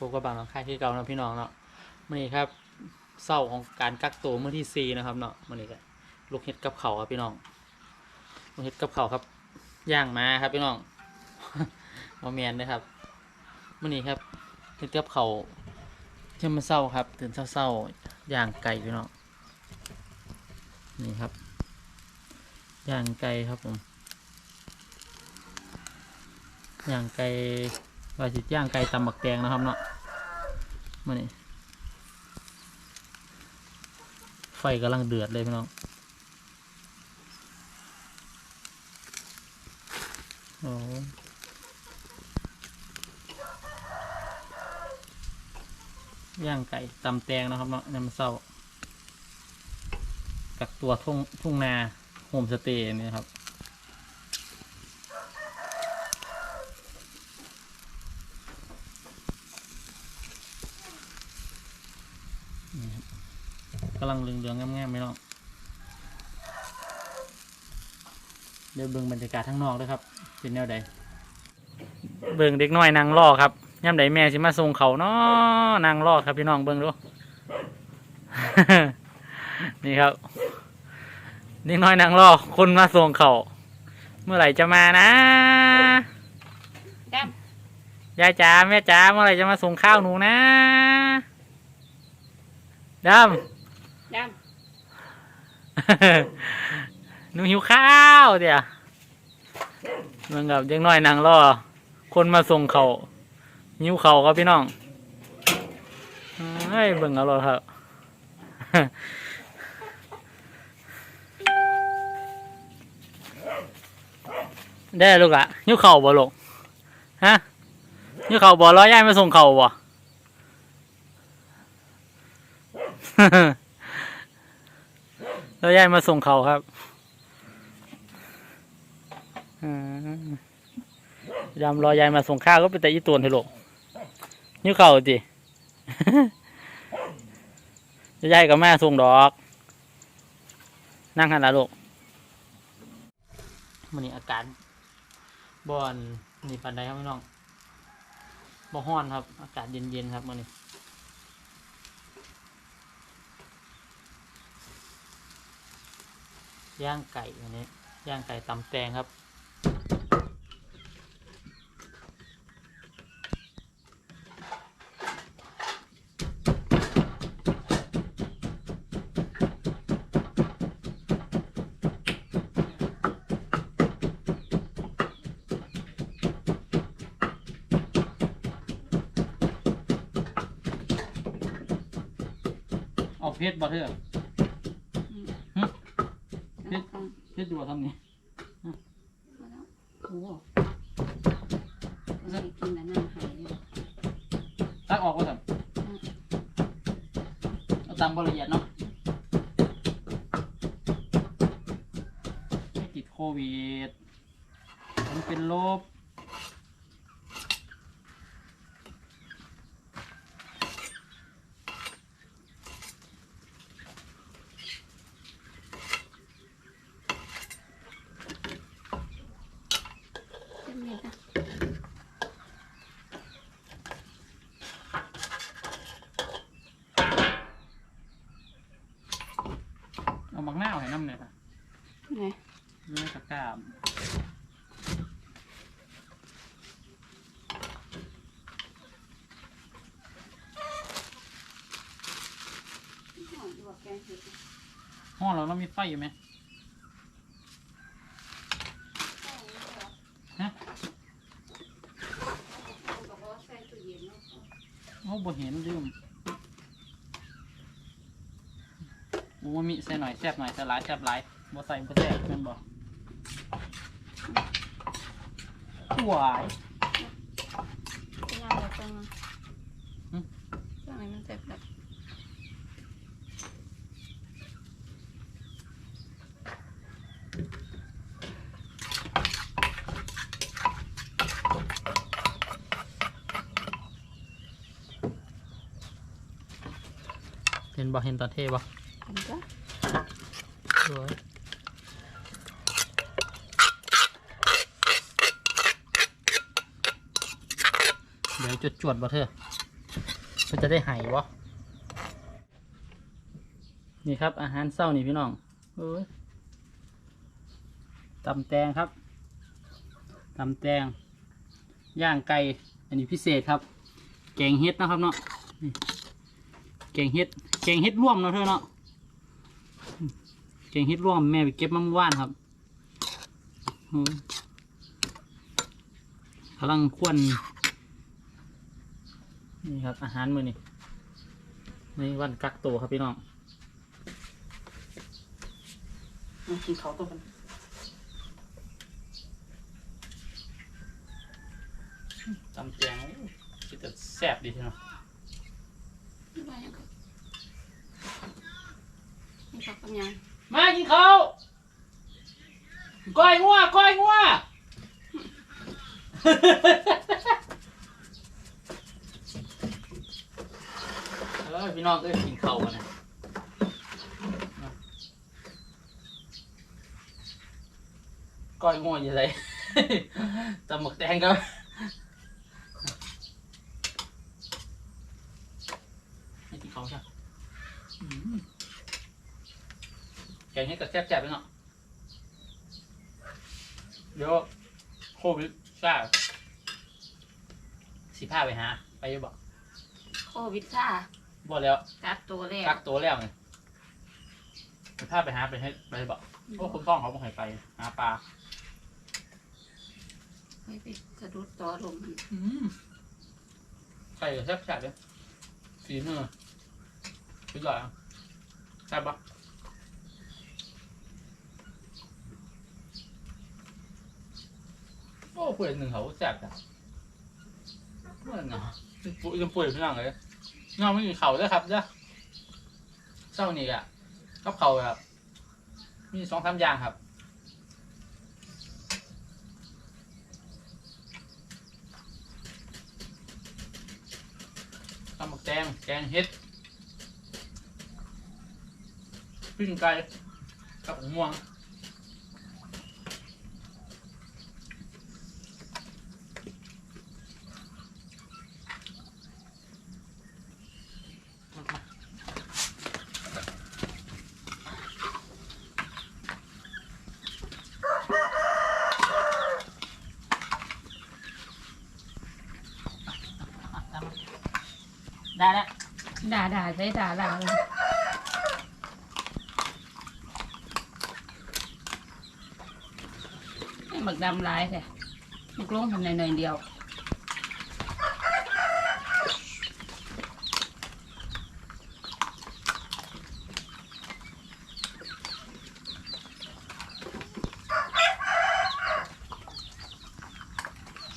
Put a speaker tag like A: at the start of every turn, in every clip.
A: วัสดีครับมื่อนี้ครับพบกับบางน้องค่ายที่เก่าเนาะพี่น้องเนาะมื่อนี้ครับเศร้าของการกักตัวเมื่อที่สี่นะครับเนาะมื่อนี้ก็ลูกเห็ดกับเขาครับพี่น้องลูกเห็ดกับเขาครับย่างมาครับพี่น้องมาเมียนด้วยครับมื่อนี้ครับเห็ดกับเขาเที่ยงมาเศร้าครับ ตื่นเศร้าๆย่างไก่พี่น้องนี่ครับย่างไก่ครับผมย่างไก่ วาสิย่างไก่ตำบักแตงนะครับเนาะมานี่ไฟกำลังเดือดเลยพี่น้องโอ้ย่างไก่ตำแตงนะครับเนาะน้ำเศร้ากักตัวทุ่งทุ่งนาโฮมสเตย์นี่ครับ กำลังเหลืองๆงามๆไหมน้องเดี๋ยวเบิ่งบรรยากาศข้างนอกด้วยครับเป็นแนวใดเบิ่งเด็กน้อยนางรอครับย่ำใดแม่สิมาส่งเขาเนาะนางรอครับพี่น้องเบิ่งดูนี่ครับเด็กน้อยนางรอคนมาส่งเขาเมื่อไหร่จะมานะ
B: ด
A: ยายจ๋าแม่จ๋าเมื่อไหร่จะมาส่งข้าวหนูนะ ดำำ
B: ด
A: หนูหิวข้าวเดี๋ยวเหมือนกับเด็กน้อยนางรอ คนมาส่งเขาวหิวเขาวครับพี่น้องเฮ้ยเบิ่งเอาเลยครับได้ลูกอะหิวเข่าวบ่ลูกฮะหิวเข่าวบ่รอย่ายมาส่งเข่าวบ่ แล้วยายมาส่งเขาครับยามรอยายมาส่งข้าวก็เป็นแต่อีตวนเถอะลูกนิ้วเข่าจิยายกับแม่ส่งดอก นั่งหันละลูกมันนี่อาการบอนนี่ปันใดครับพี่น้องบ่ฮ้อนครับ อากาศเย็นๆครับมันนี่ ย่างไก่อันนี้ย่างไก่ตำแตงครับ เอาเพชรบ่เถอะำ หึ
B: เฮ็ด
A: เพชรดูว่าทำนี่
B: โอ้จะกินแต่น้ำหายเลย
A: ตักออกว่าทำเอาตามบละเอียดเนาะไม่ติดโควิด มันเป็นลบ เอามักหน้าวให้น้ำเนี่ยค่ะ
B: ไง
A: อยี่ในตะกร้ามห้องเราเรามีไฟอยู่ไหมฮะโอ้บ่เห็นลืม โอ้มีใส่หน่อยแซ่บหน่อยใส่หลายแซ่บหลายบ่ใส่บ่แซ่บแม่นบ่หวาย
B: เป็นยังไงจังจังไหนมันเจ็บแบบ
A: เห็นบ่เห็นตอนเทบ่
B: เห็นจ้ะ
A: สวยเดี๋ยวจวดจวดบ่เธอมันจะได้หายวะนี่ครับ อาหารเศร้านี่พี่น้องเอ้ยตำแตงครับตำแตงย่างไก่อันนี้พิเศษครับ แกงเฮ็ดนะครับเนาะแกงเฮ็ดแกงเฮ็ดร่วมเนาะเธอเนาะ งเฮ็ดร่วมแม่ไปเก็บมะม่วานครับอืมกำลังควนนี่ครับ อาหารมื้อนี้ในวันกักตัวครับพี่น้องมากินข้าวตัวกันตำแจงโอ้คิดแต่แซ่บดีทีเนาะ
B: ไม่ยังก็มีผักกับยัง
A: มากินเขาวก้อยงัวก้อยงัว เออพี่น้องเอ้ยกินเขาวกันนะก้อยงัวอยู่ไหนตำหมึกแดงก็ให้กินเขาวใช่อืม แกงนี้ก็แซ่บๆไปเนาะเดี๋ยวโควิดซ่าสิพาไปหา ไปอยังบอก
B: โควิดซ่า
A: บอกแล้ว
B: กักตัวแรก
A: กักตัวแล้วไงสิพาไปหาไปให้ไปบอกโอ้คุณต้องเขาบอกให้ไป หาปลา
B: ไปไปสะดุดต่อลมมัน
A: อืมไก่แซ่บๆเลยฝีมือสุดยอดอะแซ่บปะ โอ้เพื่อนหนึ่งเขาแซ่บจ้ะเพื่อนเนาะปุ๋ยยังปุ๋ยพี่น้องเลยน้องไม่มีเข่าด้วยครับเด้อเศร้านี่อะกับเข่าครับ มีสองสามอย่างครับตำหมักแตงแกงเห็ดปิ้งไก่กับหมูม่วง ได้แล้ว
B: ด่าด่าใช้ด่าด่าเลยให้หมึกดำลายแท้หมึกลงทำหน่อยๆเดียว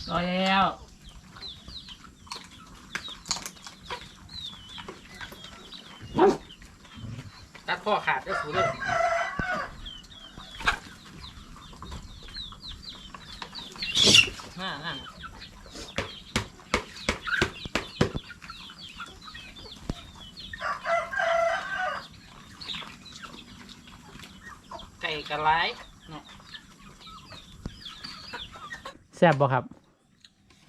B: รอแล้ว
A: ตัด ข้อขาดได้สูเลยน่าน่าไก่กระไรเนาะแซ่บบ่ครับ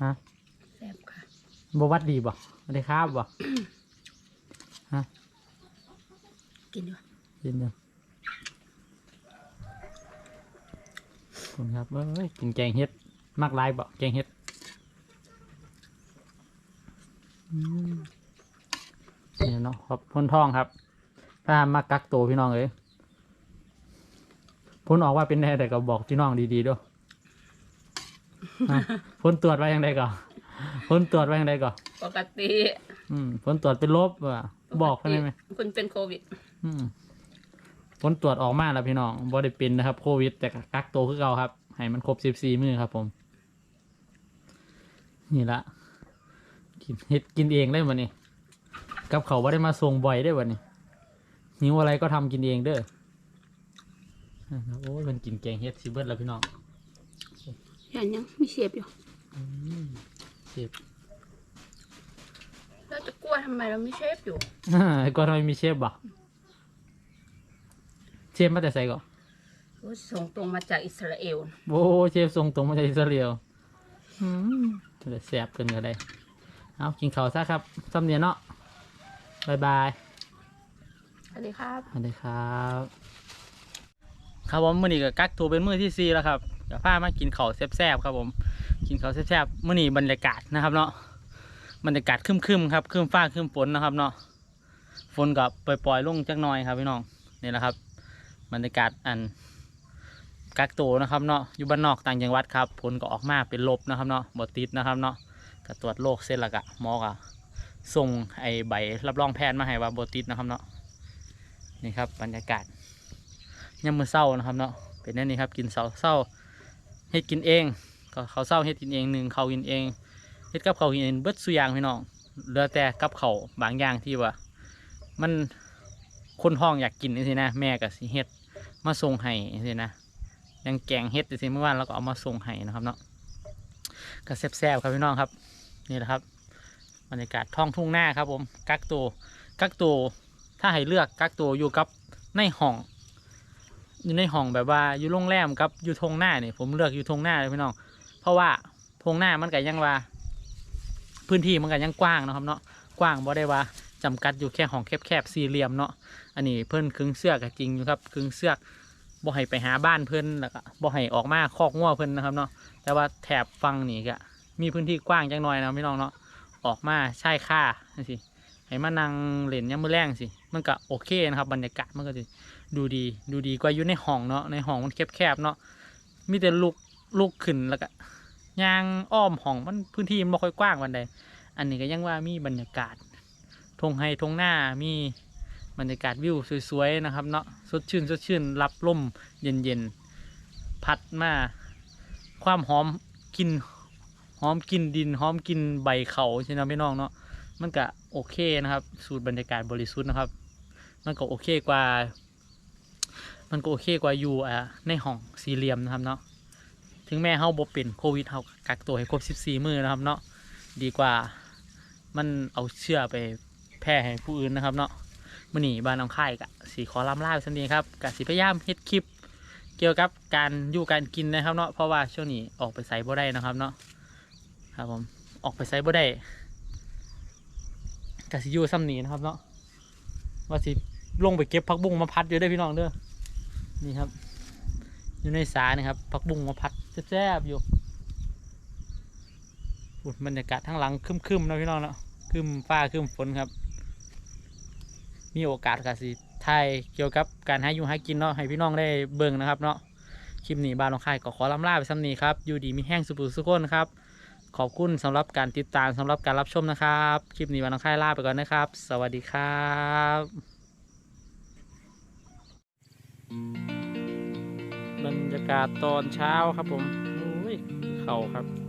A: ฮะ
B: แซ่บค่ะ
A: บวัดดีบ่สวัสดีครับบ่
B: กินด้วย
A: กินเดียวขอบคุณครับเอ้ยกินแกงเฮ็ดมากหลายบ่แกงเฮ็ดอืมนี่เนาะครับพ้นทองครับ ถ้ามากักตัวพี่น้องเอ้ยพ้นออกว่าเป็นแน่แต่ก็บอกพี่น้องดีๆด้วยฮะพ้นตรวจว่ายังไงก่อนพ้นตรวจว่ายังไงก่อน
B: ปกติ
A: อืมพ้นตรวจเป็นลบว่ะบอกเขาได้ไหม
B: คุณเป็นโควิด
A: อืม ผลตรวจออกมาแล้วพี่น้องบ่ได้เป็นนะครับ โควิด แต่ก็กักตัวคือเก่าครับ ให้มันครบสิบสี่มื้อครับผม นี่ละกินเฮ็ดกินเองได้วันนี้ กับเขาวบ่ได้มาส่งบ่อยได้วันนี้หิวอะไรก็ทำกินเองเด้อนะครับโอ้ยมันกินแกงเฮ็ดซิเบิร์ดแล้วพี่น้อง
B: อย่างยังมีเสียบอยู่
A: อืมเจ็บ
B: เราจะกลัวทำไมเราไม่เชฟอยู่
A: ก็ทำไมมีเชฟบ่เช ฟมาแต่ใส่ก่อน
B: โอ้ยส่งตรงมาจากอิสราเอล
A: โอ้เชฟส่งตรงมาจากอิสราเอลอืมแต่แสบเกินก็ได้เอากินข้าวซะครับซ้ำเนียนเนาะบายบาย
B: สวัสดีครับ
A: สวัสดีครับ ครับผมมื่อนี้ก็กักตัวเป็นมื้อที่สี่แล้วครับเดี๋ยวพามากินข้าวแซ่บๆครับผม กินข้าวแซ่บๆมื่อนี้บรรยากาศนะครับเนาะบรรยากาศครึมๆครับครึมฟ้าครึมฝนนะครับเนาะฝนกับปล่อยๆลงจักหน่อยครับพี่น้องนี่แหละครับ บรรยากาศอันกักตัวนะครับเนาะอยู่บ้านนอกต่างจังหวัดครับผลก็ออกมาเป็นลบนะครับเนาะบติดนะครับเนาะก็ตรวจโรคเสร็จแล้วก็หมอก็ส่งไอใบรับรองแพทย์มาให้ว่าบติดนะครับเนาะนี่ครับบรรยากาศยามมื้อเศร้านะครับเนาะเป็นแน่นี้ครับกินเศร้าเศร้าเฮ็ดกินเองก็เขาเศร้าเฮ็ดกินเองหนึ่งเขากินเองเฮ็ดกับเขากินเองเบิดสุยางพี่น้องเหลือแต่กับเขาบางอย่างที่ว่า มันคนห้องอยากกินนี่สินะแม่ก็สิเฮ็ด มาส่งให้สินะยังแกงเฮ็ดสิเมื่อวานเราก็เอามาส่งให้นะครับเนาะก็แซ่บๆครับพี่น้องครับ นี่แหละครับบรรยากาศท้องทุ่งหน้าครับ ผมกักตัวกักตัวถ้าให้เลือกกักตัวอยู่กับในห้องอยู่ในห้องแบบว่าอยู่โรงแรมกับอยู่ทงหน้าเนี่ยผมเลือกอยู่ทงหน้าเลยพี่น้อง เพราะว่าทงหน้ามันก็ยังว่า พื้นที่มันก็ยังกว้างนะครับเนาะกว้างบ่ได้ว่า จำกัดอยู่แค่ห้องแคบๆสี่เหลี่ยมเนาะอันนี้เพิ่นครึ่งเสือกจริงอยู่ครับครึ่งเสือกบ่ให้ไปหาบ้านเพิ่นแล้วก็บ่ให้ออกมาคอกงัวเพิ่นนะครับเนาะแต่ว่าแถบฟังนี่ก็มีพื้นที่กว้างจังหน่อยนะพี่น้องเนาะออกมาใช่ค่าจังซี่ให้มานั่งเล่นยามมื้อแรงสิมันก็โอเคนะครับบรรยากาศมันก็จะดูดีดูดีกว่าอยู่ในห้องเนาะในห้องมันแคบๆเนาะมีแต่ลูกลูกขึ้นแล้วก็ยางอ้อมห้องมันพื้นที่มันไม่ค่อยกว้างวันใดอันนี้ก็ยังว่ามีบรรยากาศ ทงไฮทงหน้ามีบรรยากาศวิวสวยๆนะครับเนาะสดชื่นสดชื่นรับลมเย็นๆพัดมาความหอมกลินหอมกลินดินหอมกลินใบเขาใช่ไหมพี่น้องเนาะมันก็โอเคนะครับ สูตรบรรยากาศบริสุทธิ์นะครับ มันก็โอเคกว่า มันก็โอเคกว่าอยู่อะในห้องสี่เหลี่ยมนะครับเนาะถึงแม้เฮาบ่เป็นโควิดเฮาก็กักตัวให้ครบ 14 มื้อนะครับเนาะดีกว่ามันเอาเชื้อไป แพร่ให้ผู้อื่นนะครับเนาะมื้อนี้บ้านน้องค่ายก็สิขอลำลาไปซั่นนี้ครับก็สิพยายามเฮ็ดคลิป เกี่ยวกับการอยู่การกินนะครับเนาะเพราะว่าช่วงนี้ออกไปไสบ่ได้นะครับเนาะครับผมออกไปไสบ่ได้กสิอยู่ซ้ำหนีนะครับเนาะว่าสิลงไปเก็บผักบุ้งมาพัดอยู่ได้พี่น้องเด้อนี่ครับ อยู่ในสานี่ครับผักบุ้งมาพัดแซ่บๆอยู่อุดบรรยากาศทั้งหลังคึมๆนะพี่น้องเนาะคึมฟ้าคึมฝนครับ มีโอกาสกสิไทยเกี่ยวกับการให้อยู่ให้กินเนาะให้พี่น้องได้เบิ่งนะครับเนาะคลิปนี้บ้านน้องค่ายก็ขอลำลาไปซ้ำนี้ครับอยู่ดีมีแห้งสุขสุขคนครับขอบคุณสำหรับการติดตามสำหรับการรับชมนะครับ คลิปนี้วันน้องค่ายลาไปก่อนนะครับ สวัสดีครับ บรรยากาศตอนเช้าครับผมโอ้ยเขาครับ